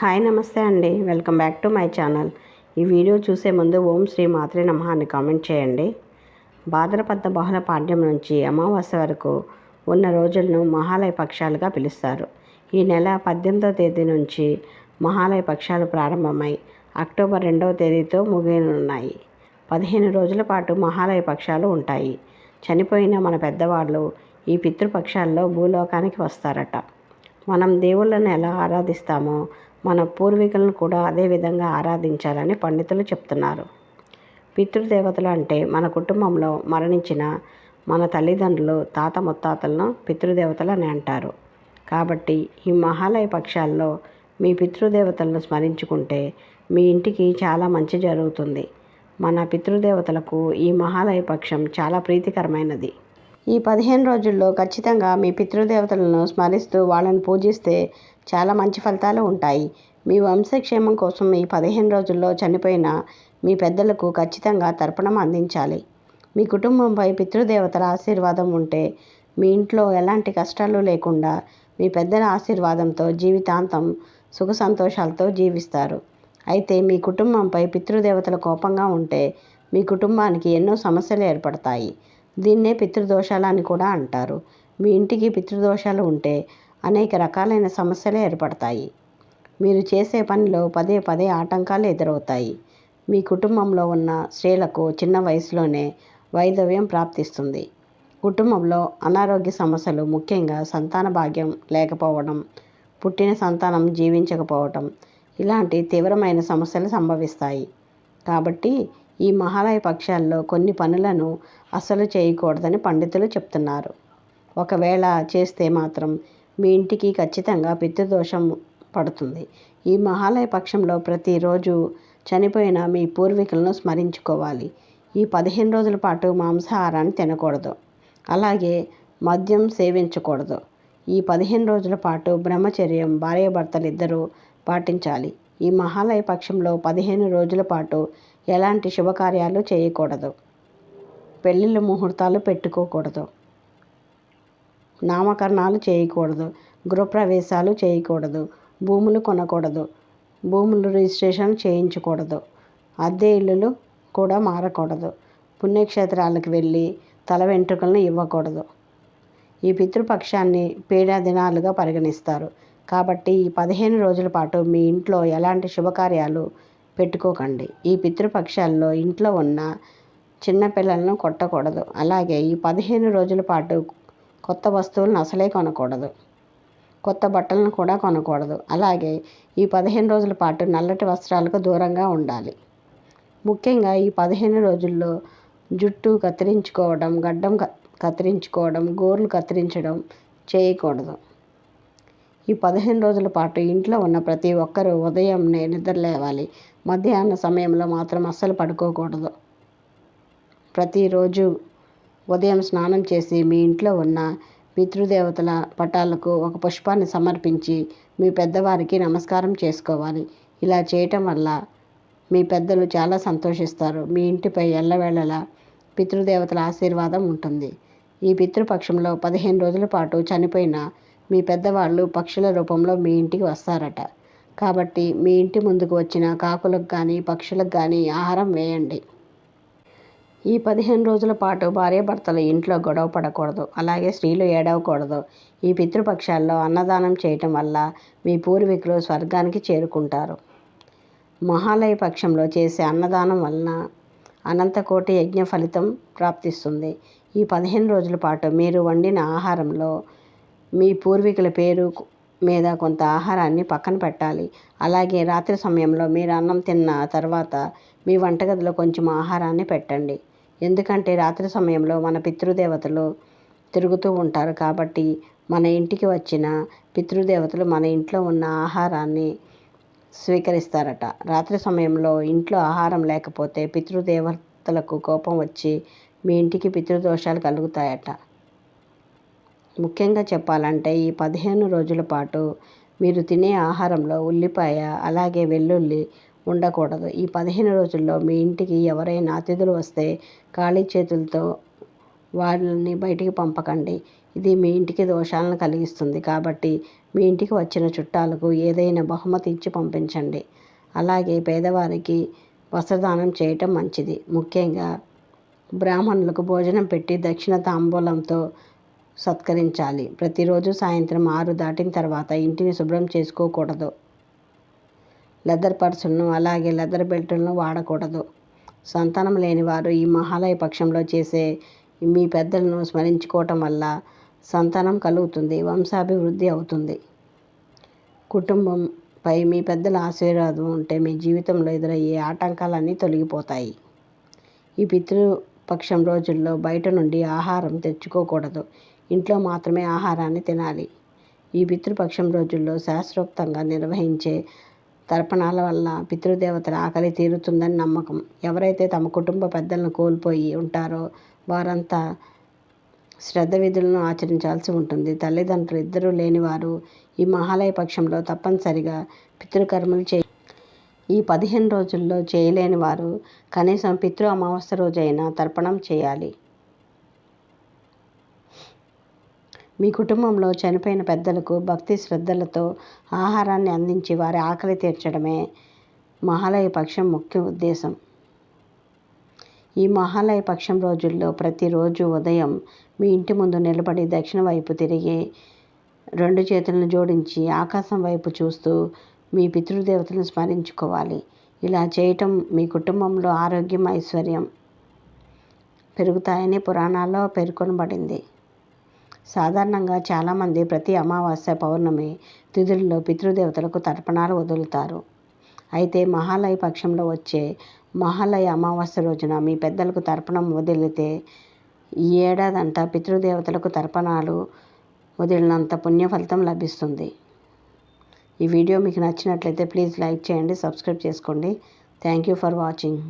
Hi నమస్తే అండి. Welcome back to my channel. ఈ వీడియో చూసే ముందు ఓం శ్రీ మాత్రే నమ అని కామెంట్ చేయండి. భాద్రపద బహుళ పాడ్యం నుంచి అమావాస్య వరకు ఉన్న రోజులను మహాలయ పక్షాలుగా పిలుస్తారు. ఈ నెల పద్దెనిమిదో తేదీ నుంచి మహాలయ పక్షాలు ప్రారంభమై అక్టోబర్ రెండవ తేదీతో ముగియనున్నాయి. పదిహేను రోజుల పాటు మహాలయ పక్షాలు ఉంటాయి. చనిపోయిన మన పెద్దవాళ్ళు ఈ పితృపక్షాల్లో భూలోకానికి వస్తారట. మనం దేవుళ్ళను ఎలా ఆరాధిస్తామో మన పూర్వీకులను కూడా అదే విధంగా ఆరాధించాలని పండితులు చెప్తున్నారు. పితృదేవతలు అంటే మన కుటుంబంలో మరణించిన మన తల్లిదండ్రులు తాత ముత్తాతలను పితృదేవతలు అని అంటారు. కాబట్టి ఈ మహాలయ పక్షాల్లో మీ పితృదేవతలను స్మరించుకుంటే మీ ఇంటికి చాలా మంచి జరుగుతుంది. మన పితృదేవతలకు ఈ మహాలయ పక్షం చాలా ప్రీతికరమైనది. ఈ పదిహేను రోజుల్లో ఖచ్చితంగా మీ పితృదేవతలను స్మరిస్తూ వాళ్ళని పూజిస్తే చాలా మంచి ఫలితాలు ఉంటాయి. మీ వంశక్షేమం కోసం ఈ పదిహేను రోజుల్లో చనిపోయిన మీ పెద్దలకు ఖచ్చితంగా తర్పణం అందించాలి. మీ కుటుంబంపై పితృదేవతల ఆశీర్వాదం ఉంటే మీ ఇంట్లో ఎలాంటి కష్టాలు లేకుండా మీ పెద్దల ఆశీర్వాదంతో జీవితాంతం సుఖ సంతోషాలతో జీవిస్తారు. అయితే మీ కుటుంబంపై పితృదేవతల కోపంగా ఉంటే మీ కుటుంబానికి ఎన్నో సమస్యలు ఏర్పడతాయి. దీన్నే పితృదోషాలు అని కూడా అంటారు. మీ ఇంటికి పితృదోషాలు ఉంటే అనేక రకాలైన సమస్యలు ఏర్పడతాయి. మీరు చేసే పనిలో పదే పదే ఆటంకాలు ఎదురవుతాయి. మీ కుటుంబంలో ఉన్న స్త్రీలకు చిన్న వయసులోనే వైధవ్యం ప్రాప్తిస్తుంది. కుటుంబంలో అనారోగ్య సమస్యలు ముఖ్యంగా సంతాన భాగ్యం లేకపోవడం పుట్టిన సంతానం జీవించకపోవటం ఇలాంటి తీవ్రమైన సమస్యలు సంభవిస్తాయి. కాబట్టి ఈ మహాలయ పక్షాల్లో కొన్ని పనులను అస్సలు చేయకూడదని పండితులు చెప్తున్నారు. ఒకవేళ చేస్తే మాత్రం మీ ఇంటికి ఖచ్చితంగా పితృదోషం పడుతుంది. ఈ మహాలయ పక్షంలో ప్రతిరోజు చనిపోయిన మీ పూర్వీకులను స్మరించుకోవాలి. ఈ పదిహేను రోజుల పాటు మాంసాహారాన్ని తినకూడదు. అలాగే మద్యం సేవించకూడదు. ఈ పదిహేను రోజుల పాటు బ్రహ్మచర్యం భార్యాభర్తలు ఇద్దరూ పాటించాలి. ఈ మహాలయ పక్షంలో పదిహేను రోజుల పాటు ఎలాంటి శుభకార్యాలు చేయకూడదు. పెళ్ళిళ్ళ ముహూర్తాలు పెట్టుకోకూడదు. నామకరణాలు చేయకూడదు. గృహప్రవేశాలు చేయకూడదు. భూములు కొనకూడదు. భూములు రిజిస్ట్రేషన్ చేయించకూడదు. అద్దె ఇల్లులు కూడా మారకూడదు. పుణ్యక్షేత్రాలకు వెళ్ళి తల వెంట్రుకలను ఇవ్వకూడదు. ఈ పితృపక్షాన్ని పీడా దినాలుగా పరిగణిస్తారు. కాబట్టి ఈ పదిహేను రోజుల పాటు మీ ఇంట్లో ఎలాంటి శుభకార్యాలు పెట్టుకోకండి. ఈ పితృపక్షాల్లో ఇంట్లో ఉన్న చిన్నపిల్లలను కొట్టకూడదు. అలాగే ఈ పదిహేను రోజుల పాటు కొత్త వస్తువులను అసలే కొనకూడదు. కొత్త బట్టలను కూడా కొనకూడదు. అలాగే ఈ పదిహేను రోజుల పాటు నల్లటి వస్త్రాలకు దూరంగా ఉండాలి. ముఖ్యంగా ఈ పదిహేను రోజుల్లో జుట్టు కత్తిరించుకోవడం గడ్డం కత్తిరించుకోవడం గోర్లు కత్తిరించడం చేయకూడదు. ఈ పదిహేను రోజుల పాటు ఇంట్లో ఉన్న ప్రతి ఒక్కరూ ఉదయంనే నిద్రలేవాలి మధ్యాహ్న సమయంలో మాత్రం అస్సలు పడుకోకూడదు. ప్రతిరోజు ఉదయం స్నానం చేసి మీ ఇంట్లో ఉన్న పితృదేవతల పటాలకు ఒక పుష్పాన్ని సమర్పించి మీ పెద్దవారికి నమస్కారం చేసుకోవాలి. ఇలా చేయటం వల్ల మీ పెద్దలు చాలా సంతోషిస్తారు. మీ ఇంటిపై ఎల్లవేళలా పితృదేవతల ఆశీర్వాదం ఉంటుంది. ఈ పితృపక్షంలో పదిహేను రోజుల పాటు చనిపోయిన మీ పెద్దవాళ్ళు పక్షుల రూపంలో మీ ఇంటికి వస్తారట. కాబట్టి మీ ఇంటి ముందుకు వచ్చిన కాకులకు కానీ పక్షులకు కానీ ఆహారం వేయండి. ఈ పదిహేను రోజుల పాటు భార్యాభర్తలు ఇంట్లో గొడవ పడకూడదు. అలాగే స్త్రీలు ఏడవకూడదు. ఈ పితృపక్షాల్లో అన్నదానం చేయటం వల్ల మీ పూర్వీకులు స్వర్గానికి చేరుకుంటారు. మహాలయ పక్షంలో చేసే అన్నదానం వలన అనంతకోటి యజ్ఞ ఫలితం ప్రాప్తిస్తుంది. ఈ పదిహేను రోజుల పాటు మీరు వండిన ఆహారంలో మీ పూర్వీకుల పేరు మీద కొంత ఆహారాన్ని పక్కన పెట్టాలి. అలాగే రాత్రి సమయంలో మీరు అన్నం తిన్న తర్వాత మీ వంటగదిలో కొంచెం ఆహారాన్ని పెట్టండి. ఎందుకంటే రాత్రి సమయంలో మన పితృదేవతలు తిరుగుతూ ఉంటారు కాబట్టి మన ఇంటికి వచ్చిన పితృదేవతలు మన ఇంట్లో ఉన్న ఆహారాన్ని స్వీకరిస్తారట. రాత్రి సమయంలో ఇంట్లో ఆహారం లేకపోతే పితృదేవతలకు కోపం వచ్చి మీ ఇంటికి పితృదోషాలు కలుగుతాయట. ముఖ్యంగా చెప్పాలంటే ఈ పదిహేను రోజుల పాటు మీరు తినే ఆహారంలో ఉల్లిపాయ అలాగే వెల్లుల్లి ఉండకూడదు. ఈ పదిహేను రోజుల్లో మీ ఇంటికి ఎవరైనా అతిథులు వస్తే ఖాళీ చేతులతో వాళ్ళని బయటికి పంపకండి. ఇది మీ ఇంటికి దోషాలను కలిగిస్తుంది. కాబట్టి మీ ఇంటికి వచ్చిన చుట్టాలకు ఏదైనా బహుమతి ఇచ్చి పంపించండి. అలాగే పేదవారికి వస్త్రదానం చేయటం మంచిది. ముఖ్యంగా బ్రాహ్మణులకు భోజనం పెట్టి దక్షిణ తాంబూలంతో సత్కరించాలి. ప్రతిరోజు సాయంత్రం ఆరు దాటిన తర్వాత ఇంటిని శుభ్రం చేసుకోకూడదు. లెదర్ పర్సులను అలాగే లెదర్ బెల్టులను వాడకూడదు. సంతానం లేని వారు ఈ మహాలయ పక్షంలో చేసే మీ పెద్దలను స్మరించుకోవటం వల్ల సంతానం కలుగుతుంది వంశాభివృద్ధి అవుతుంది. కుటుంబంపై మీ పెద్దల ఆశీర్వాదం ఉంటే మీ జీవితంలో ఎదురయ్యే ఆటంకాలన్నీ తొలగిపోతాయి. ఈ పితృపక్షం రోజుల్లో బయట నుండి ఆహారం తెచ్చుకోకూడదు. ఇంట్లో మాత్రమే ఆహారాన్ని తినాలి. ఈ పితృపక్షం రోజుల్లో శాస్త్రోక్తంగా నిర్వహించే తర్పణాల వల్ల పితృదేవతల ఆకలి తీరుతుందని నమ్మకం. ఎవరైతే తమ కుటుంబ పెద్దలను కోల్పోయి ఉంటారో వారంతా శ్రద్ధ విధులను ఆచరించాల్సి ఉంటుంది. తల్లిదండ్రులు ఇద్దరూ లేనివారు ఈ మహాలయ పక్షంలో తప్పనిసరిగా పితృకర్మలు చే ఈ పదిహేను రోజుల్లో చేయలేని వారు కనీసం పితృ అమావాస్య రోజైనా తర్పణం చేయాలి. మీ కుటుంబంలో చనిపోయిన పెద్దలకు భక్తి శ్రద్ధలతో ఆహారాన్ని అందించి వారి ఆకలి తీర్చడమే మహాలయ పక్షం ముఖ్య ఉద్దేశం. ఈ మహాలయ పక్షం రోజుల్లో ప్రతిరోజు ఉదయం మీ ఇంటి ముందు నిలబడి దక్షిణ వైపు తిరిగి రెండు చేతులను జోడించి ఆకాశం వైపు చూస్తూ మీ పితృదేవతలను స్మరించుకోవాలి. ఇలా చేయటం మీ కుటుంబంలో ఆరోగ్యం ఐశ్వర్యం పెరుగుతాయని పురాణాల్లో పేర్కొనబడింది. సాధారణంగా చాలామంది ప్రతి అమావాస్య పౌర్ణమి తిథుల్లో పితృదేవతలకు తర్పణాలు వదులుతారు. అయితే మహాలయ పక్షంలో వచ్చే మహాలయ అమావాస్య రోజున మీ పెద్దలకు తర్పణం వదిలితే ఈ ఏడాదంతా పితృదేవతలకు తర్పణాలు వదిలినంత పుణ్యఫలితం లభిస్తుంది. ఈ వీడియో మీకు నచ్చినట్లయితే ప్లీజ్ లైక్ చేయండి సబ్స్క్రైబ్ చేసుకోండి. Thank you for watching.